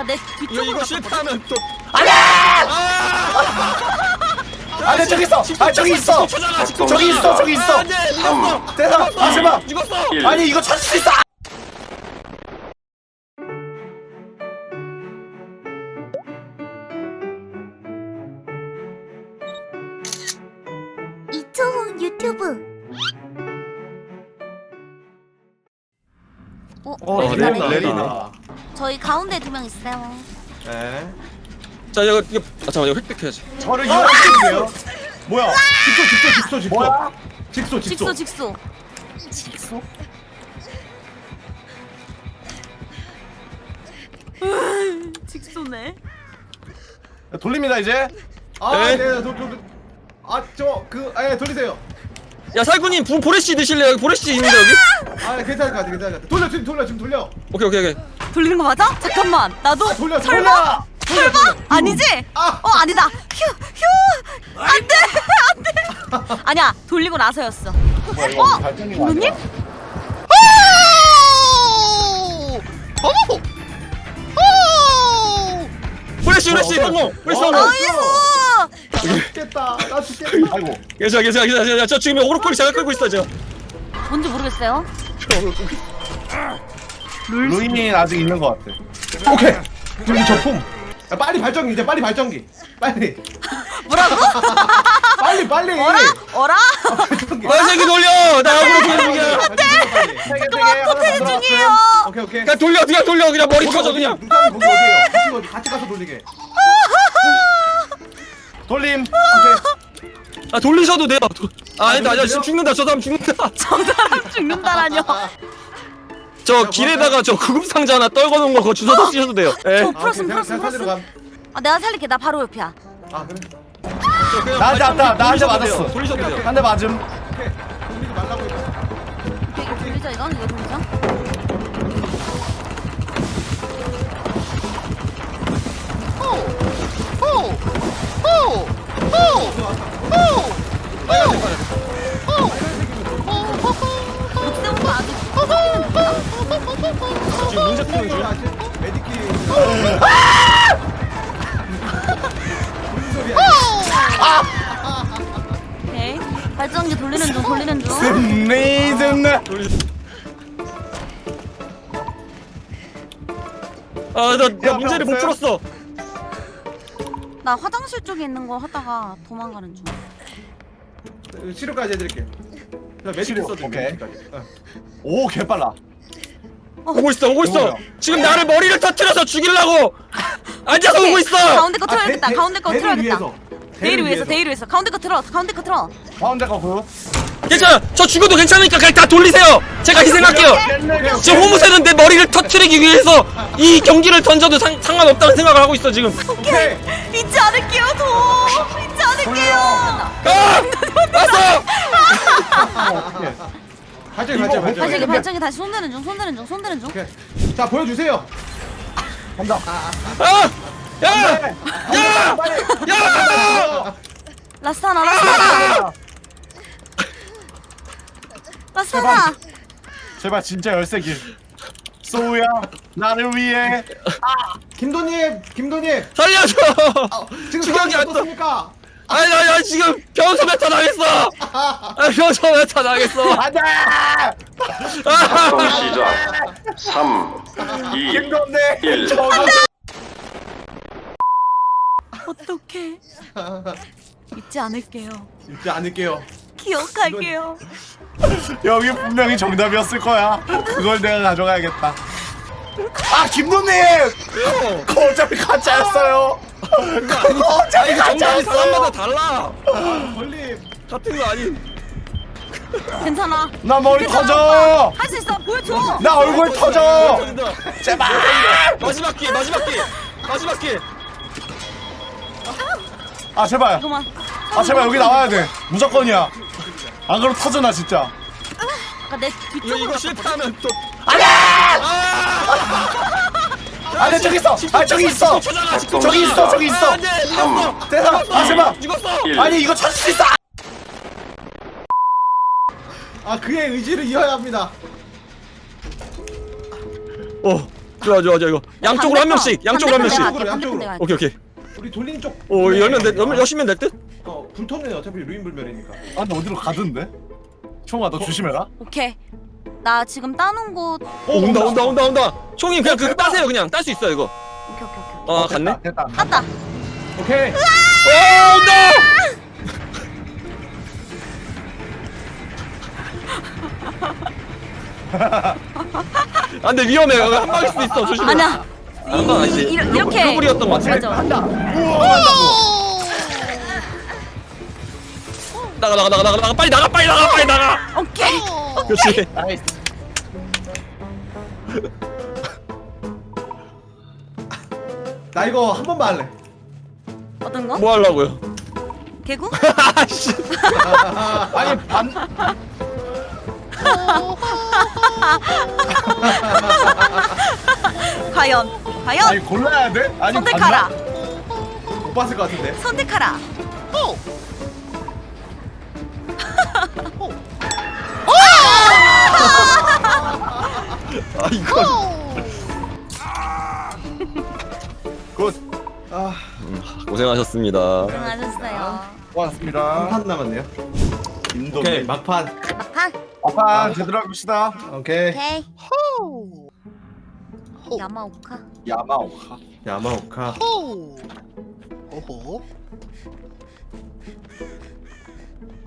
아까 내 이거 뒤쪽으로 이거? 실패하면 또 아니 저기 있어. 아 저기 있어. 찾아가 직접 저기 있어. 저기 있어. 안돼 죽었어 대박. 아 제발. 죽었어 아니 이거 찾을 수 있어. 이초훈 유튜브 어? 어, 여기 레리나, 가네. 레리나. 저희 가운데 두 명 있어요 네. 자 이거 이거 아 잠깐 이거 획득해야지 저를 이용하시는데요. 뭐야? 직소 직소 직소 직소 뭐야? 직소 직소 직소 직소 직소? 직소네 돌립니다 이제. 아 네. 네아저저아저 그 아 예 돌리세요 야 살구님 부 보레시 드실래요? 여기 보레시 있는데 여기? 아 괜찮을 것 같아 괜찮을 것 같아 돌려 지금 돌려 지금 돌려 오케이 오케이 오케이 돌리는 거 맞아? 잠깐만 나도 아, 돌려 설마? 돌려 설마? 아니지? 아. 어 아니다 휴휴 안돼 안돼 아니야 돌리고 나서였어 뭐야 이거 어? 발전기 부모님? 보레시 보레시 어, 성공 보레시 성공 나이스 나 죽겠다 나 죽겠다 아이고. 괜찮아 괜찮아 괜찮아 괜찮아. 저 지금 오르골 제가 끌고 있어 저 뭔지 모르겠어요 루인이 아직 있는 것 같아. 오케이. 지금 저품. 야, 빨리 발전기 이제 빨리 발전기. 빨리. 뭐라고? 빨리 빨리. 어라? 어라? 발전기. 빨리 돌려! 나 오르골 끌고 있어 잠깐만 포테지 중이에요. 오케이 오케이. 그냥 돌려 그냥 돌려. 그냥 머리 터져 그냥. 누사님 거기 같이 가- 같이 가서 돌리게. 돌림. 오케이. 아 돌리셔도 돼요. 도- 아 아니다 아니다? 지금 죽는다. 저 사람 죽는다. 저 사람 죽는다라뇨 저 길에다가 저 구급 상자 하나 떨궈 놓은 거 그거 주워서 쓰셔도 돼요. 예. 저 풀었음 아, 오케이, 풀었음. 살리러 풀었음 아 내가 살릴게. 나 바로 옆이야. 아 그래? 저 그냥 나한테 왔다, 나한테. 맞았어. 돌리셔도 돼요. 한 대 맞음. 오케이 돌리지 말라고 이거 돌리자. 이건 이거 돌리자 오케이 발전기 돌리는 중 돌리는 중. 돌리 아나 나 문제를 못 없어요? 풀었어 나 화장실 쪽에 있는 거 하다가 도망가는 중 치료까지 해드릴게 자 메디키 치료, 써드릴게 오케이. 메디키까지 어. 오 개빨라. 오고 있어 오고 있어. 뭐야? 지금 나를 머리를 터트려서 죽이려고 앉아서 오고 있어. 가운데 거 아, 틀어야겠다. 대- 가운데 거 대를 틀어야겠다. 위해서. 데이를 위해서 데이를 위해서. 가운데 거 틀어 가운데 거 틀어. 가운데 거 그. 괜찮아. 저 죽어도 괜찮으니까 그냥 다 돌리세요. 제가 희생할게요. 지금 호무새는 내 머리를 터트리기 위해서 이 경기를 던져도 상, 상관없다는 생각을 하고 있어 지금. 오케이. 잊지 않을게요 저 잊지 않을게요. 아! 왔어! 발전기 발전기 이거 발전기 발전기 발전기 다시 손대는 중 손대는 중 손대는 중. 오케이. 자 보여주세요. 간다. 아! 야! 야! 야! 라스타나 라스타나. 라스타나. 제발 진짜 열쇠길. 소우야 나를 위해. 김도님 김도님. 살려줘! 아, 지금 상황이 안 떠. 어떻습니까 아니 나, 나 지금 변소 메타 당했어! 아, 변소 메타 당했어! 안돼. 작동 시작 3 2 김건네. 1 어떡해 잊지 않을게요 잊지 않을게요 기억할게요 여기 분명히 정답이었을 거야. 그걸 내가 가져가야겠다. 아 김도님. 왜요? 그거 어차피 가짜였어요. 그거 어차피 정답이 사람마다 가짜였어. 달라! 걸림 같은 거 아니 괜찮아 나 머리 터져. 할 수 있어 보여줘 나 얼굴 터져. 제발. 마지막 기회 마지막 기회 마지막 기회 아 제발. 아 제발 여기 나와야 돼. 무조건이야. 안 그러면 터져 나 진짜. 아까 내 이거 뒤쪽으로 이거 갔거든? 실패하면 또 아! 아니 저기 있어. 아 저기 있어. 저기 있어. 저기 있어. 아, 안돼 대박. 아 제발. 죽었어 1 아니 이거 찾을 수 있어. 아 그의 의지를 이어야 합니다 어 좋아 좋아 좋아 이거 양쪽으로 한 명씩 양쪽으로 한 명씩 양쪽으로. 오케이 오케이 우리 돌린 쪽. 오 열면 돼 열면 여시면 될 듯? 어 불토는 어차피 루인 불멸이니까. 아 근데 어디로 가던데? 총아 너 조심해라 오케이. 나 지금 따놓은 곳. 오 온다 온다. 온다 온다 총님 그냥 그거 따세요. 그냥 딸 수 있어 이거. 오케이 오케이 오케이. 아 갔네? 됐다. 땄다. 오케이. 오 온다! 안돼 위험해. 한 방일 수도 있어. 조심해. 아니야. 한방 아니지? 이- 이- 이렇게. 꿀꿀이었던 것 같아 맞아. 간다. 나가 나가 나가 나가 나가. 빨리 나가 빨리 나가 빨리 나가. 오케이. 그렇지. 나이스 나 이거 한 번만 할래. 어떤 거? 뭐 하려고요 개구? 아씨 아니 반 과연. 아니 과연. 골라야 돼? 아니 선택하라. 못 봤을 것 같은데. 선택하라. 고생하셨습니다 고생하셨어요. 고맙습니다 한판 남았네요. 인도 오케이 막판. 막판. 아빠 제대로 해봅시다 오케이. 오케이. 야마오카. 야마오카 야마오카. 오호.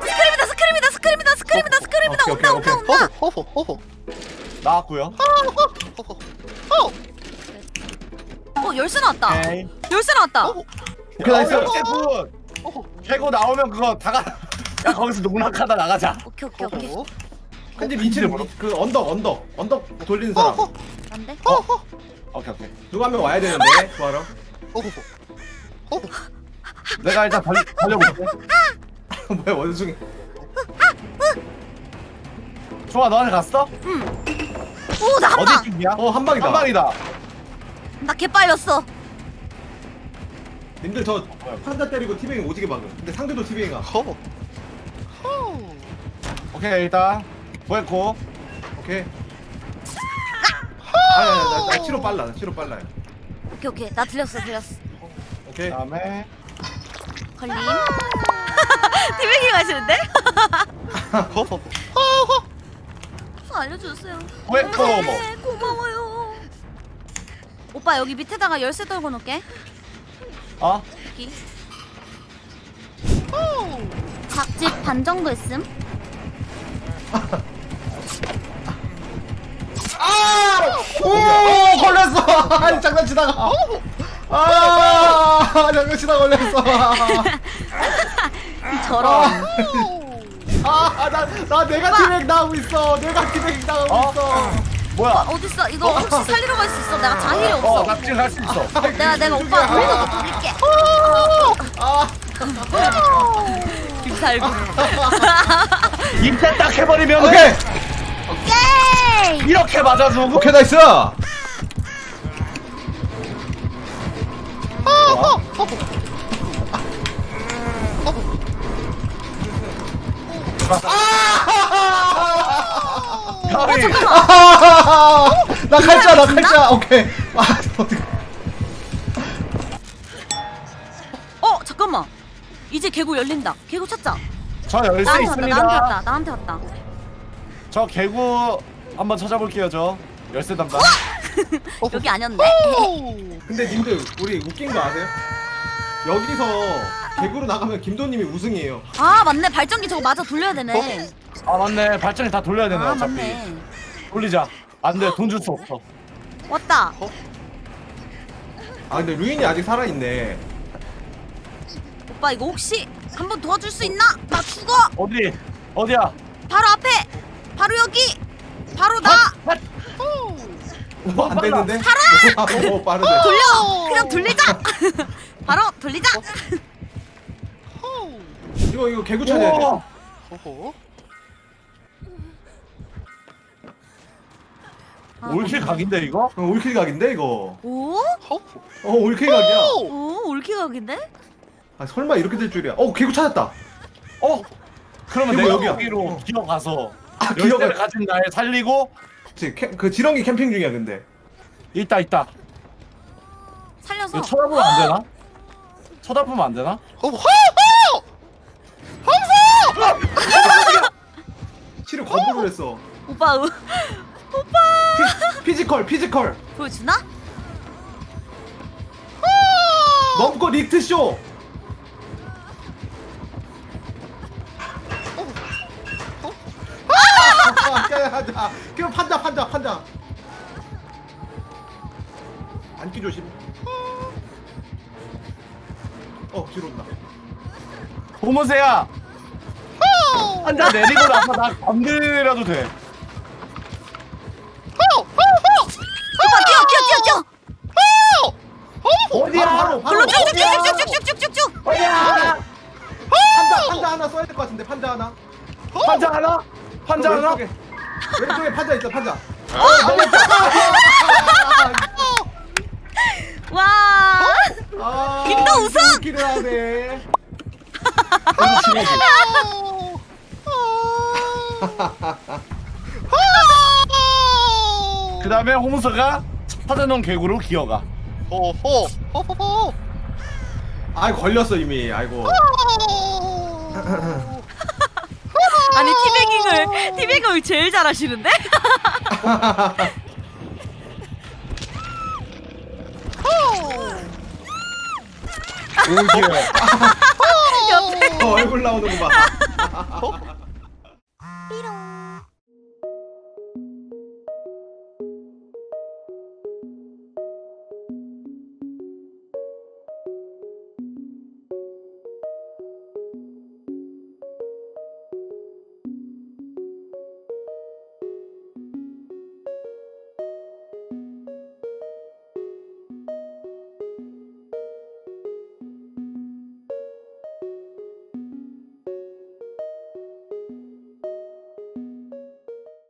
스크림이다 스크림이다 스크림이다 스크림이다 스크림이다 오케이, 온다 오케이, 온다 온다. 호호 호호 나왔고요 호호. 어 열쇠 나왔다. 오케이 열쇠 나왔다. 호호. 오케이 나이스. 어, 개구 개구 나오면 그거 다가 야 거기서 농락하다 나가자 오케이 오케이 오케이. 호호. 근데 민치는 뭐- 그 언덕 언덕 언덕 돌리는 사람. 안돼. 오케이 오케이 누가 한 명 와야 되는데 구하러. 내가 일단 달리, 달려볼게 뭐야 원숭이. 좋아 너한테 갔어? 오나 한 어디 방. 쪽이야? 어한 방이다. 한 방이다 나 개빨렸어. 님들 저 판자 때리고 티베잉 오지게 막음. 근데 상대도 티베잉아. 호호. 호호. 오케이 일단 구했고 오케이. 아니 아니 나, 나 치료 빨라. 나 치료 빨라요. 오케이 오케이 나 들렸어 들렸어. 오케이. 그다음에 걸림. 티베기 가시는데? 호호. 알려주세요. 구했고 네, 고마워요. 오빠 여기 밑에다가 열쇠 떨고 놓을게. 어? 여기. 각집 반 정도 있음. 오 걸렸어. 아니 장난치다가. 아 장난치다 걸렸어. 저런. 아 나 나 내가 티베잉 나오고 있어. 내가 티베잉 나오고 어? 있어. 뭐야 어딨어? 이거 혹시 살리러 갈 수 있어? 내가 자힐이 없어. 어 납치 갈수 있어 내가 내가 오빠 돌려서 돌릴게. 아 김살구. 임태 딱 해버리면 오케이 오케이. 이렇게 맞아주고 오케이 나이스. 가위 나 칼자 나 칼자 오케이 아 어떻게 어 잠깐만. 이제 개구 열린다. 개구 찾자. 저 열쇠 나한테 왔다. 나한테 있습니다 왔다. 나한테 왔다. 저 개구 한번 찾아볼게요 저 열쇠 담당 여기 아니었네. 근데 님들 우리 웃긴 거 아세요? 여기서 개구로 나가면 김도님이 우승이에요 아 맞네. 발전기 저거 맞아 돌려야 되네. 아 맞네 발전기 다 돌려야 되네 아 어차피 맞네. 돌리자 안돼 돈 줄 수 없어 왔다. 아 근데 루인이 아직 살아있네 오빠 이거 혹시 한번 도와줄 수 있나? 나 죽어. 어디 어디야 바로 앞에. 바로 여기. 바로 나. 오, 안 되는데? 살아! 오 빠르네 돌려. 그냥 돌리자. 바로 돌리자. 이거 이거 개구 찾아야 돼. 호호. 올킬 각인데 이거? 어, 올킬 각인데 이거 오? 호호. 어 올킬 각이야 오 올킬각인데? 아 설마 이렇게 될 줄이야 어 개구 찾았다 어? 그러면 이거 내가 여기야. 여기로 기어가서 아, 열쇠를 기억을 가진 날 살리고 그치, 캠, 그 지렁이 캠핑 중이야 근데 있다 있다. 살려서 이거 쳐다보면 안 되나? 쳐다보면 안 되나? 호호 호호 치료 거부를 했어. 오빠 으, 피, 피지컬 피지컬. 보여주나? 넘고 리트 쇼. 아, 그럼 판다 판다 판다. 안기 조심. 어 뒤로 온다. 호모세야. 한잔 내리고 나서 나 건드려도 돼. 어 어디야? 바로 바로. 글로 어디야? 판다 판다 하나 써야 될 것 같은데 판다 하나. 판자 하나? 판자 하나? 왼쪽에 왼쪽에 판자 있어 판자. 와 아, 김도 우승! 기를 하네. 그 다음에 홍수가 찾아놓은 개구로 기어가. 호호 호호호 아 걸렸어 이미. 아이고. 아니 티베깅을 티베깅을 제일 잘하시는데? 오케이. 옆에 어, 얼굴 나오는 거 봐.